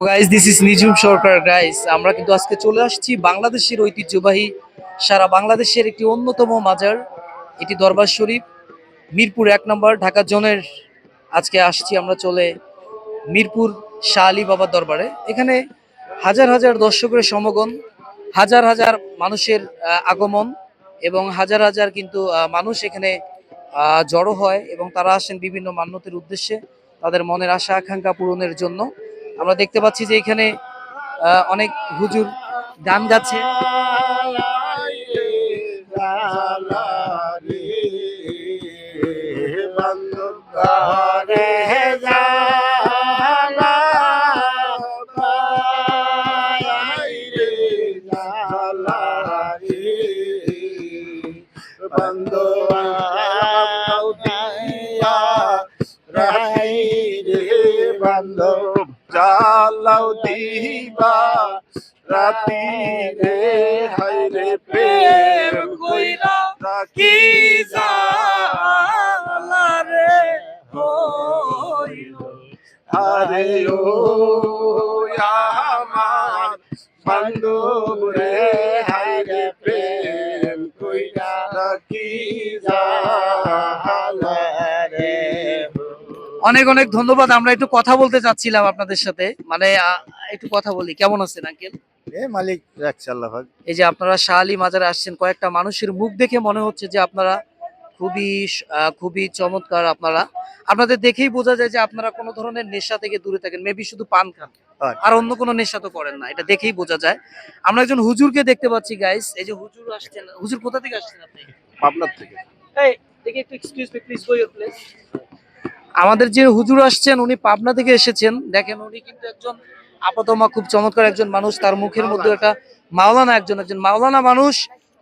Guys this is Nijum Sarkar guys আমরা কিন্তু আজকে চলে আসছি বাংলাদেশের ঐতিহ্যবাহী, সারা বাংলাদেশের একটি অন্যতম মাজার, এটি দরবার শরীফ, মিরপুর এক নম্বর, ঢাকা জোনের। আজকে আসছি আমরা চলে মিরপুর শাহ আলী বাবার দরবারে। এখানে হাজার হাজার দর্শকের সমাগম, হাজার হাজার মানুষের আগমন এবং হাজার হাজার কিন্তু মানুষ এখানে জড়ো হয় এবং তারা আসেন বিভিন্ন মান্যতের উদ্দেশ্যে তাদের মনের আশা, আকাঙ্ক্ষা পূরণের জন্য। আমরা দেখতে পাচ্ছি যে এখানে অনেক হুজুর গান গাচ্ছে। বান্ধব জালাও দিবা। রাতি রে হাই রে প্রেম কইরা রাখি জালা রে আরে ও আমার বান্ধব রে হাই রে প্রেম কইরা রাখি জালা অনেক অনেক ধন্যবাদ। আমরা একটু কথা বলতে চাচ্ছিলাম আপনাদের সাথে। মানে একটু কথা বলি। কেমন আছেন আঙ্কেল? মালিক রাখছে আল্লাহ। এই যে আপনারা শাহ আলী মাজারে আসছেন কয়েকটা মানুষের মুখ দেখে মনে হচ্ছে যে আপনারা খুবই খুবই চমৎকার আপনারা। আপনাদের দেখেই বোঝা যায় যে আপনারা কোনো ধরনের নেশা থেকে দূরে থাকেন। মেবি শুধু পান খান। আর অন্য কোনো নেশা তো করেন না। এটা দেখেই বোঝা যায়। আমরা একজন হুজুরকে দেখতে পাচ্ছি গাইস এই যে হুজুর আসছেন। হুজুর কোথা থেকে আসছেন আপনি? পাবনার থেকে। এই দেখি একটু excuse me please go your place আমাদের যে হুজুর আসছেন, উনি পাবনা থেকে এসেছেন। দেখেন, উনি কিন্তু একজন আপাতমা খুব চমৎকার একজন মানুষ। তার মুখের মধ্যে একটা মাওলানা একজন একজন মাওলানা মানুষ।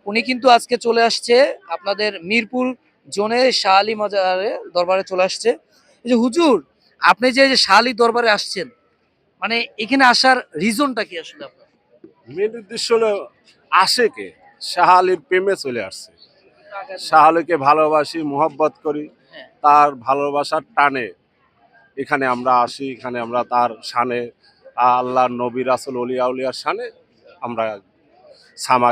উনি কিন্তু আজকে চলে আসছে আপনাদের মিরপুর জোনে শাহ আলী মাজারে, দরবারে চলে আসছে। এই যে হুজুর, আপনি যে শাহ আলী দরবারে আসছেন মানে এখানে আসার রিজনটা কি আসলে আপনার? মেন উদ্দেশ্য হলো, আসে কে? শাহ আলীর প্রেমে চলে আসছে। শাহ আলীকে ভালোবাসি, মোহব্বত করি। তার ভালোবাসার টানে এখানে আমরা আসি এখানে আমরা তার শানে আল্লাহ নবী রাসুল অলিয়া উলিয়ার শানে আমরা সামা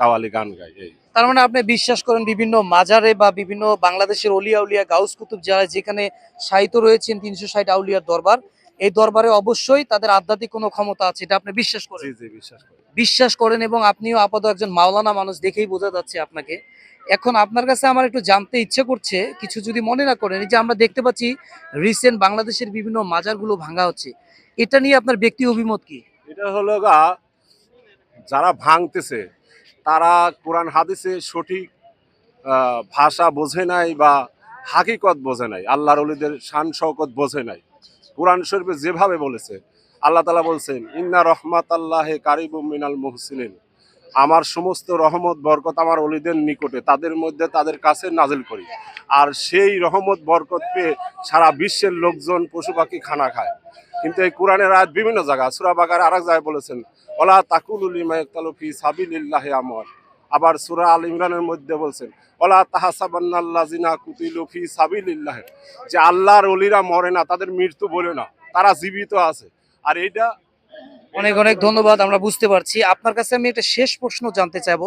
কাওয়ালি গান গাই এই। তার মানে আপনি বিশ্বাস করেন বিভিন্ন মাজারে বা বিভিন্ন বাংলাদেশের অলিয়া উলিয়া গাউস কুতুব যারা যেখানে সাহিত্য রয়েছেন তিনশো ষাট আউলিয়ার দরবার এই দরবারে অবশ্যই তাদের আধ্যাত্মিক কোনো ক্ষমতা আছে এটা আপনি বিশ্বাস করেন। জি জি বিশ্বাস বিশ্বাস করেন এবং আপনিও আপাতত একজন মাওলানা মানুষ দেখেই বোঝা যাচ্ছে আপনাকে। এখন আপনার কাছে আমার একটু জানতে ইচ্ছে করছে, কিছু যদি মনে না করেন যে আমরা দেখতে পাচ্ছি রিসেন্ট বাংলাদেশের বিভিন্ন মাজারগুলো ভাঙা হচ্ছে, এটা নিয়ে আপনার ব্যক্তি অভিমত কি? এটা হলো গা, যারা ভাঙতেছে, তারা কোরআন হাদিসে সঠিক ভাষা বোঝে নাই বা হাকিকত বোঝে নাই, আল্লাহর অলিদের শান শওকত বোঝে নাই। কোরআন শরীফে যেভাবে বলেছে, আল্লাহ তালা বলছেন, ইন্না রহমাত আল্লাহে কারিবু মিনাল আমার সমস্ত রহমত, বরকত আমার অলিদের নিকটে, তাদের মধ্যে তাদের কাছে নাজিল করি। আর সেই রহমত, বরকত পেয়ে সারা বিশ্বের লোকজন পশু পাখি খানা খায়। কিন্তু এই কোরআনের আয়াত বিভিন্ন জায়গা সুরা বাগার আরেক জায়গায় বলেছেন, ওলা তাকুলুল ইমায়াক্তালু ফি সাবিলিল্লাহি আমর আবার সুরা আল ইমরানের মধ্যে বলছেন, ওলা তাহাসাবান্নাল্লাযিনা কুতিলু ফি সাবিলিল্লাহ। যে আল্লাহর অলিরা মরে না, তাদের মৃত্যু বলে না, তারা জীবিত আছে। আর এইটা অনেক অনেক ধন্যবাদ আমরা বুঝতে পারছি। আপনার কাছে আমি একটা শেষ প্রশ্ন জানতে চাইব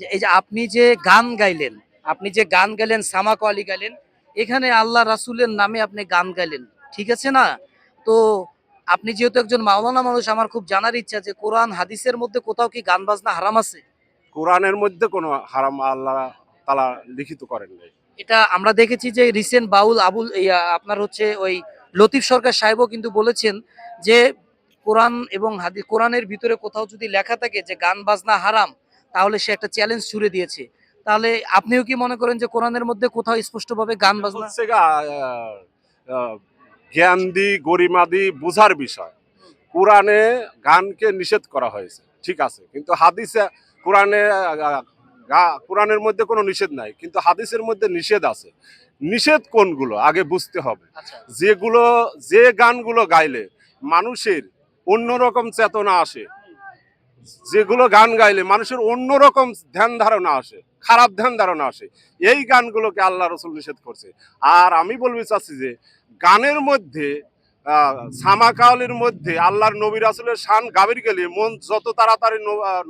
যে এই যে আপনি যে গান গাইলেন আপনি যে গান গাইলেন সামাক আলী গাইলেন এখানে আল্লাহ রাসুলের নামে আপনি গান গাইলেন ঠিক আছে না? তো আপনি যেহেতু একজন মাওলানা মানুষ আমার খুব জানার ইচ্ছা যে কোরআন হাদিসের মধ্যে কোথাও কি গান বাজনা হারাম আছে? কোরআনের মধ্যে কোনো হারাম আল্লাহ তালা লিখিত করেন নাই। এটা আমরা দেখেছি যে রিসেন্ট বাউল আবুল আপনার হচ্ছে ওই লতিফ সরকার সাহেবও কিন্তু বলেছেন যে কোরআন এবং হাদি কোরআনের ভিতরে কোথাও যদি লেখা থাকে যে গান বাজনা হারাম তাহলে সে একটা চ্যালেঞ্জ ছুড়ে দিয়েছে। তাহলে আপনিও কি মনে করেন যে কোরআনের মধ্যে কোথাও স্পষ্টভাবে গান বাজনা জ্ঞান দি গরিমা দি বুঝার বিষয়। কোরআনে গানকে নিষেধ করা হয়েছে ঠিক আছে। কিন্তু হাদিসে কোরআনে কোরআনের মধ্যে কোনো নিষেধ নাই কিন্তু হাদিসের মধ্যে নিষেধ আছে। নিষেধ কোনগুলো? আগে বুঝতে হবে। আচ্ছা। যেগুলো যে গানগুলো গাইলে মানুষের অন্যরকম চেতনা আসে। যেগুলো গান গাইলে মানুষের অন্যরকম ধ্যান ধারণা আসে, খারাপ ধ্যান ধারণা আসে। এই গানগুলোকে আল্লাহ রসুল নিষেধ করছে। আর আমি বলতে চাচ্ছি যে গানের মধ্যে সামাকালের মধ্যে আল্লাহর নবী রাসুলের শান গাভীর গেলে মন যত তাড়াতাড়ি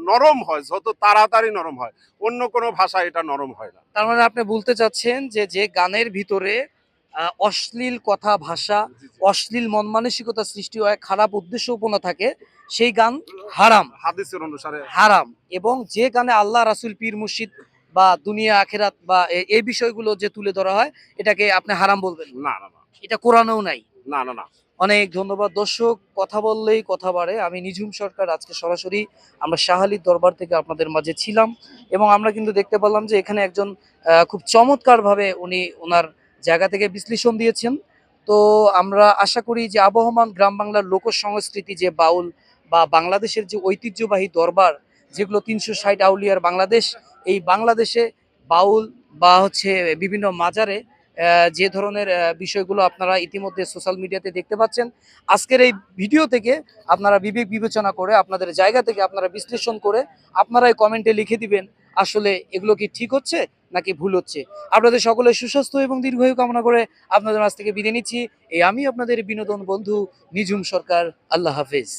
নরম হয়, যত তাড়াতাড়ি নরম হয়, অন্য কোনো ভাষা এটা নরম হয় না। তার মানে আপনি বলতে চাচ্ছেন যে যে গানের ভিতরে অশ্লীল কথা ভাষা অশ্লীল মন মানসিকতা সৃষ্টি হয় খারাপ উদ্দেশ্যপূর্ণ থাকে সেই গান হারাম। হাদিসের অনুসারে। হারাম। এবং যে গানে আল্লাহ রাসুল পীর মুর্শিদ বা দুনিয়া আখেরাত বা এই বিষয়গুলো যে তুলে ধরা হয় এটাকে আপনি হারাম বলবেন। না না না। এটা কোরআনেও নাই। না না না। অনেক ধন্যবাদ। দর্শক কথা বললেই কথা বাড়ে। আমি নিঝুম সরকার আজকে সরাসরি আমরা শাহালির দরবার থেকে আপনাদের মাঝে ছিলাম এবং আমরা কিন্তু দেখতে পেলাম যে এখানে একজন আহ, খুব চমৎকারভাবে উনি ওনার জায়গা থেকে বিশ্লেষণ দিয়েছেন। তো আমরা আশা করি যে আবহমান গ্রাম বাংলার লোক সংস্কৃতি যে বাউল বা বাংলাদেশের যে ঐতিহ্যবাহী দরবার, যেগুলো তিনশো ষাট আউলিয়ার বাংলাদেশ, এই বাংলাদেশে বাউল বা হচ্ছে বিভিন্ন মাজারে যে ধরনের বিষয়গুলো আপনারা ইতিমধ্যে সোশ্যাল মিডিয়াতে দেখতে পাচ্ছেন। আজকের এই ভিডিও থেকে আপনারা বিবেক বিবেচনা করে, আপনাদের জায়গা থেকে আপনারা বিশ্লেষণ করে, আপনারাই কমেন্টে লিখে দিবেন আসলে এগুলো কি ঠিক হচ্ছে? নাকি ভুল হচ্ছে? আপনাদের সকলে সুস্বাস্থ্য এবং দীর্ঘায়ু কামনা করে আপনাদের কাছ থেকে বিদায় নিচ্ছি। এই আমি আপনাদের বিনোদন বন্ধু নিজুম সরকার। আল্লাহ হাফেজ।